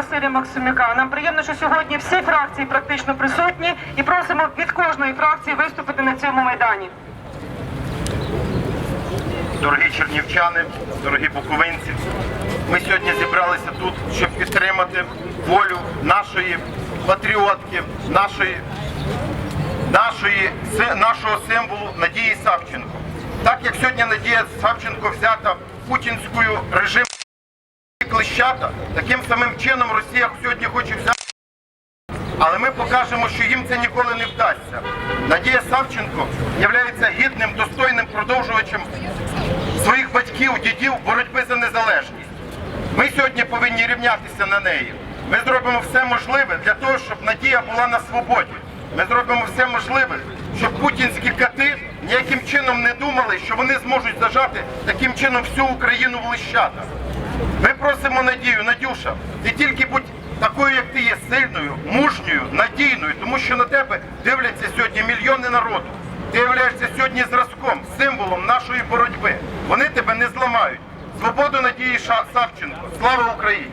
Василя Максимюка. Нам приємно, що сьогодні всі фракції практично присутні і просимо від кожної фракції виступити на цьому майдані. Дорогі чернівчани, дорогі буковинці, ми сьогодні зібралися тут, щоб підтримати волю нашої патріотки, нашої, нашої, нашого символу Надії Савченко. Так як сьогодні Надія Савченко взята путінською режимом клещата, таким самим чином Росія сьогодні хоче взяти. Але ми покажемо, що їм це ніколи не вдасться. Надія Савченко є гідним, достойним продовжувачем своїх батьків, дідів боротьби за незалежність. Ми сьогодні повинні рівнятися на неї. Ми зробимо все можливе для того, щоб Надія була на свободі. Ми зробимо все можливе, щоб путінські кати ніяким чином не думали, що вони зможуть зажати таким чином всю Україну в лищата. Ми просимо Надію, Надюша, ти тільки будь такою, як ти є, сильною, мужньою, надійною, тому що на тебе дивляться сьогодні мільйони народу. Ти являєшся сьогодні зразком, символом нашої боротьби. Вони тебе не зламають. Свободу Надії Савченко. Слава Україні!